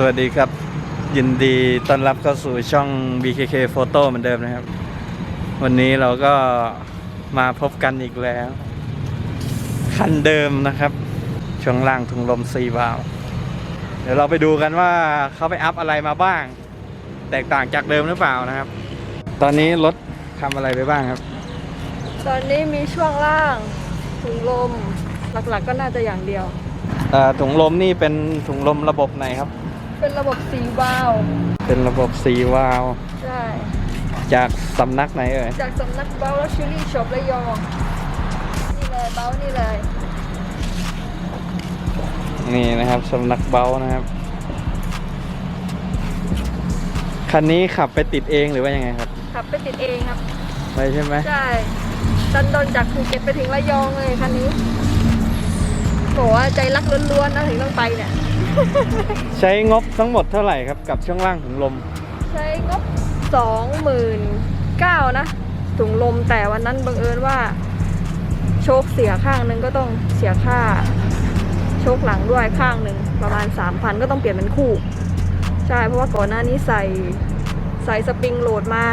สวัสดีครับ ยินดีต้อนรับเข้าสู่ช่อง BKK Photo เหมือนเดิมนะครับ วันนี้เราก็มาพบกันอีกแล้ว คันเดิมนะครับ ช่วงล่างถุงลมซีวาลวเดี๋ยวเราไปดูกันว่าเขาไปอัพอะไรมาบ้าง แตกต่างจากเดิมหรือเปล่านะครับ ตอนนี้รถทำอะไรไปบ้างครับ ตอนนี้มีช่วงล่างถุงลมหลักๆก็น่าจะอย่างเดียว เอ่อถุงลมนี่เป็นถุงลมระบบไหนครับ เป็นระบบสีวาล์วเป็นระบบซีวาลวใช่ จากสำนักไหนเอ่ย จากสำนักเบลชิลี่ช็อประยอง นี่เลยเบลนี่เลย นี่นะครับสำนักเบานะครับ คันนี้ขับไปติดเองหรือว่ายังไงครับ ขับไปติดเองครับ ไปใช่ไหมใช่ดันโดนจากภูเก็ตไปถึงระยองเลยคันนี้บอกว่าใจรักล้วนๆนะถึงต้องไปเนี่ย ใช้งบทั้งหมดเท่าไหร่ครับกับช่วงล่างถุงลม ใช้งบสองหมื่นเก้านะถุงลมแต่วันนั้นบังเอิญว่า โชคเสียข้างนึงก็ต้องเสียค่า โชคหลังด้วยข้างหนึ่งประมาณ 3,000 ก็ต้องเปลี่ยนเป็นคู่ ใช่เพราะว่าก่อนหน้านี้ใส่ใส่สปริงโหลดมา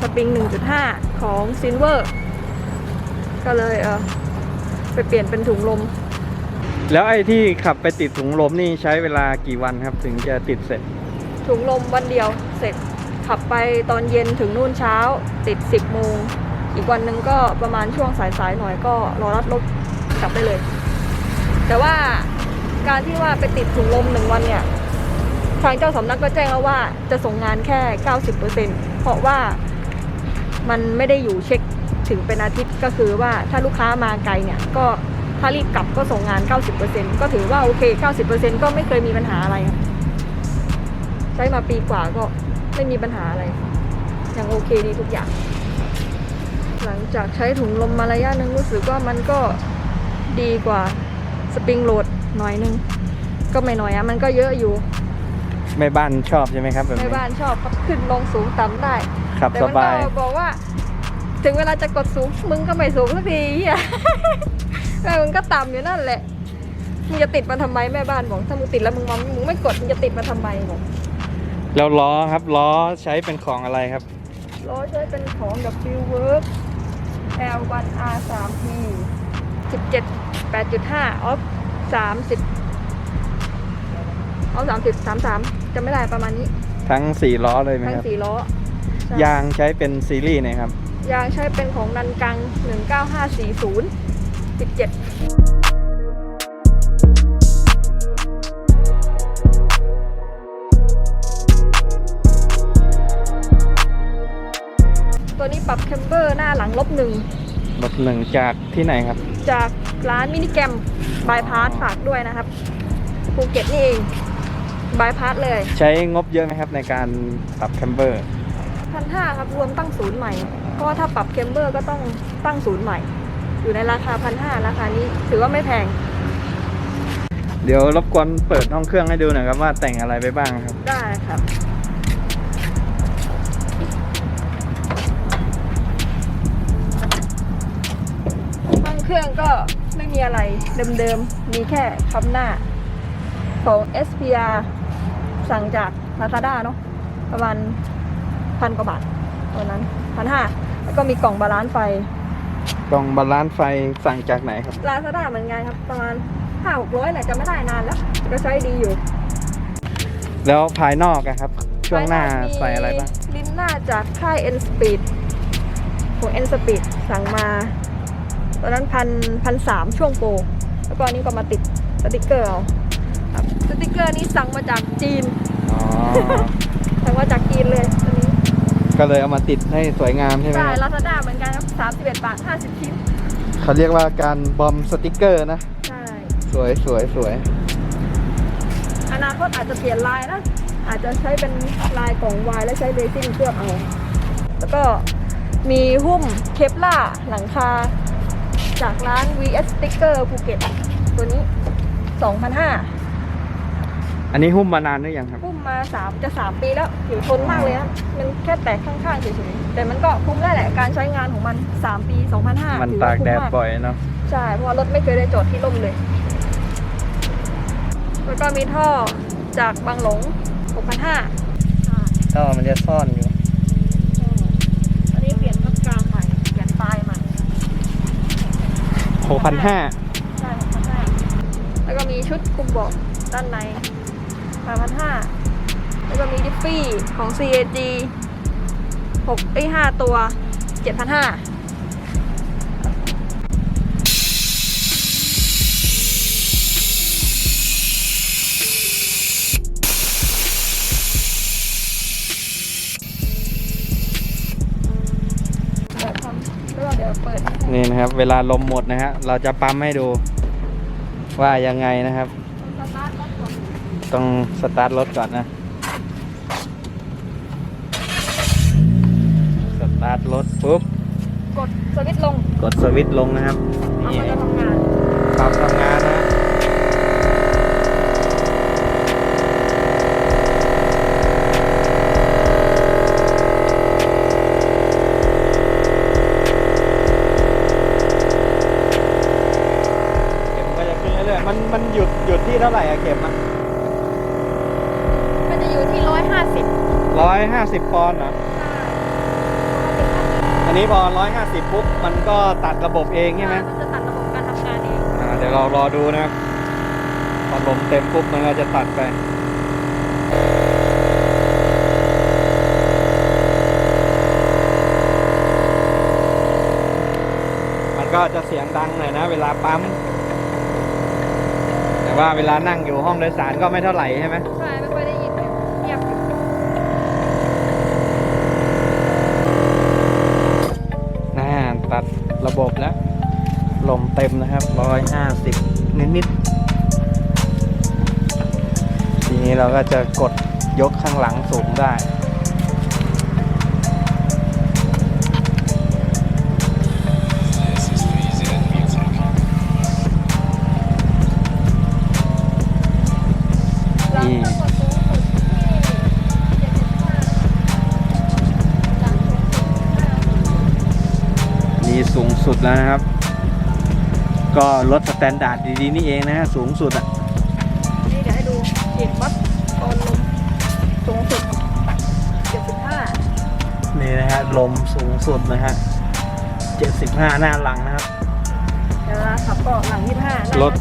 สปริง 1.5 ของซินเวอร์ก็เลยเออไปเปลี่ยนเป็นถุงลม แล้วไอ้ที่ขับไปติดถุงลมนี่ใช้เวลากี่วันครับ ถึงจะติดเสร็จ ถุงลมวันเดียวเสร็จขับไปตอนเย็นถึงนู่นเช้า ติด 10โมงอีกวันหนึ่งก็ประมาณช่วงสายๆหน่อยก็รอรับรถกลับได้เลย แต่ว่าการที่ว่าไปติดถุงลมหนึ่งวันเนี่ยทางเจ้าสำนักก็แจ้งแล้วว่าจะส่งงานแค่ 90%เพราะว่ามันไม่ได้อยู่เช็คถึงเป็นอาทิตย์ก็คือว่าถ้าลูกค้ามาไกลเนี่ย ก็ ถ้ารีบกลับก็ส่งงาน 90%ก็ถือว่าโอเค 90%ก็ไม่เคยมีปัญหาอะไรครับใช้มาปีกว่าก็ไม่มีปัญหาอะไร ยังโอเคดีทุกอย่าง หลังจากใช้ถุงลมมาระยะหนึ่งรู้สึกว่ามันก็ดีกว่าสปริงโหลดหน่อยนึง ก็ไม่น้อยอะมันก็เยอะอยู่แม่บ้านชอบใช่ไหมครับแบบในนี้บ้านชอบครับขึ้นลงสูงต่ำได้ขับแต่สมันบาย ก็บอกว่า ถึงเวลาจะกดสูงมึงก็ไม่สูงสักทีเฮีย แม่มึงก็ต่ำอยู่นั่นแหละ มึงจะติดมาทำไมแม่บ้านบอกถ้ามึงติดแล้วมึงมองมึงไม่กดมึงจะติดมาทำไมบอกแล้วล้อครับล้อใช้เป็นของอะไรครับ ล้อใช้เป็นของ W Work L1R 3P 17 8.5 off 30 off 30 33จะไม่ได้ประมาณนี้ ทั้งสี่ล้อเลยไหมทั้งครับสี่ล้อใช่ยางใช้เป็นซีรีส์ไหนครับ ยางใช้เป็นของนันกัง 19540 17ตัวนี้ปรับแคมเบอร์หน้าหลังลบหนึ่งรถหนึ่งจากที่ไหนครับ จากร้านมินิแกรมบายพาสฝากด้วยนะครับภูเก็ตนี่เองบายพาสเลย ใช้งบเยอะไหมครับในการปรับแคมเบอร์พันห้าครับรวมตั้งศูนย์ใหม่เพราะว่าถ้าปรับแคมเบอร์ก็ต้องตั้งศูนย์ใหม่ อยู่ในราคาพันห้าราคานี้ถือว่าไม่แพง เดี๋ยวรบกวนเปิดห้องเครื่องให้ดูหน่อยครับว่าแต่งอะไรไปบ้างครับ ได้ครับ ห้องเครื่องก็ไม่มีอะไรเดิมๆ มีแค่คำหน้า ของ SPR สั่งจาก Lazada เนาะประมาณพันกว่าบาทตัวนั้นพันห้าแล้วก็มีกล่องบาลานซ์ไฟ กล่องบาลานซ์ไฟสั่งจากไหนครับ Lazada เหมือนกันครับ ประมาณห้าหกร้อยแหละจะไม่ได้นานแล้ว ก็ใช้ดีอยู่แล้วภายนอกอะครับ ช่วงหน้าใส่อะไรบ้างมีลิ้นหน้าจากค่าย N Speed ของ N Speed สั่งมา ตอนนั้นพันพันสามช่วงโปรแล้วก็อันนี้ก็มาติดสติกเกอร์เอาครับสติกเกอร์นี้สั่งมาจากจีน อ๋อ สั่งมาจากจีนเลยอันนี้ ก็เลยเอามาติดให้สวยงามใช่ไหมใช่ครับลาซาด้าเหมือนกันครับสามสิบเอ็ดบาทห้าสิบชิ้น เขาเรียกว่าการบอมสติกเกอร์นะ ใช่ สวยสวยสวยอนาคตอาจจะเปลี่ยนลายนะ อาจจะใช้เป็นลายกล่องวายแล้วใช้เรซิ่งเคลือบเอา แล้วก็มีหุ้มเคปล่าหลังคา จากร้าน VS Sticker ภูเก็ตตัวนี้ 2,500 อันนี้หุ้มมานานหรือยังครับหุ้มมา3จะ3ปีแล้วผิวทนมากเลยนะมันแค่แตกข้างๆเฉยๆแต่มันก็คุ้มได้แหละการใช้งานของมัน3ปี2,500มันถือตาว่กแดดคุ้มมบ่อยเนาะใช่เพราะว่ารถไม่เคยได้จอดที่ร่มเลย แล้วก็มีท่อจากบางหลง6,500ก็มันจะซ่อนอยู่อันนี้เปลี่ยนพักกลางใหม่เปลี่ยนปลายใหม่หกพันห้าใช่6,500แล้วก็มีชุดคลุมเบาะด้านใน 8,500 แล้วก็มีดิฟฟี่ของ CAG 6ไอ้5ตัว 7,500เดี๋ยวทำแล้วก็เดี๋ยวเปิดนี่นะครับ เวลาลมหมดนะฮะเราจะปั๊มให้ดูว่ายังไงนะครับ สตาร์ทรถก่อน ต้องสตาร์ทรถก่อนนะ สตาร์ทรถปุ๊บ กดสวิตช์ลงกดสวิตช์ลงนะครับแล้วนี่มันจะทำงาน ปรับทำงานนะเข็มก็จะขึ้นเรื่อยๆมันมันหยุดหยุดที่เท่าไหร่อะเข็มอะมันจะอยู่ที่ร้อย ห้าสิบร้อยห้าสิบปอนด์เหรอ อันนี้พอร้อยห้าสิบปุ๊บ มันก็ตัดระบบเองใช่ไหมมันจะตัดระบบการทำงานเอง อ่า เดี๋ยวเรารอดูนะครับพอลมเต็มปุ๊บ มันก็จะตัดไปมันก็จะเสียงดังหน่อยนะ เวลาปั๊ม แต่ว่าเวลานั่งอยู่ห้องโดยสารก็ไม่เท่าไหร่ใช่ไหมใช่ รับร้อยห้าสิบนิดๆ ทีนี้เราก็จะกดยกข้างหลังสูงได้หลังนี่ทั้งหมดสูงสุดที่เจ็ดสิบห้าหลังสูงสุดห้าสิบนี่สูงสุดแล้วนะครับ ก็ลดสแตนดาร์ดดีๆนี่เองนะฮะสูงสุดอะนี่เดี๋ยวให้ดูเสียงวัดตอนลมสูงสุดเจ็ดสิบห้านี่นะฮะลมสูงสุดนะฮะ75 หน้าหลังนะครับเวลาขับก็หลังยี่สิบห้ารถ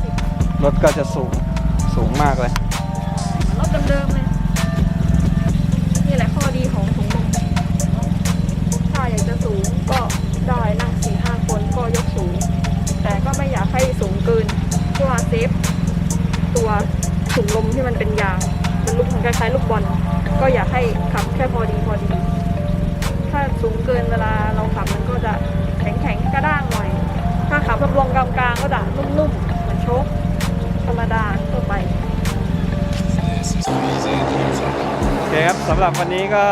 รถก็จะสูงสูงมากเลยรถเดิมๆเลยนี่แหละข้อดีของถุงลมถ้าอยากจะสูงก็ได้นั่งสี่ห้าคนก็ยกสูงแต่ ก็ไม่อยากให้สูงเกินเพื่อเซฟตัวถุงลมที่มันเป็นยางมันลูกคล้ายๆลูกบอลก็อยากให้ขับแค่พอดีพอดี ถ้าสูงเกินเวลาเราขับมันก็จะแข็งๆกระด้างหน่อย ถ้าขับรวมๆกลางๆก็จะนุ่มๆเหมือนโชคธรรมดาทั่วไปโอเคครับสำหรับวันนี้ก็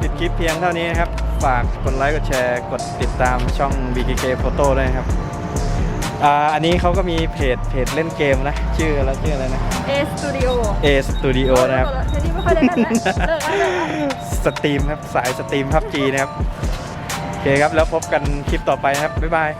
ปิดคลิปเพียงเท่านี้นะครับ ฝากกดไลค์กดแชร์ กดติดตามช่อง BKK Photo ด้วยนะครับ อ่าอันนี้เขาก็มีเพจเพจเล่นเกมนะ ชื่ออะไรชื่ออะไรนะ A Studio A Studio นะครับใช่ที่ไม่ค่อยได้เล่นนะเลิกแล้วเลิกแล้ว สตรีมครับ สายสตรีมพับจีนะครับ โอเคครับ แล้วพบกันคลิปต่อไปนะครับ บ๊ายบาย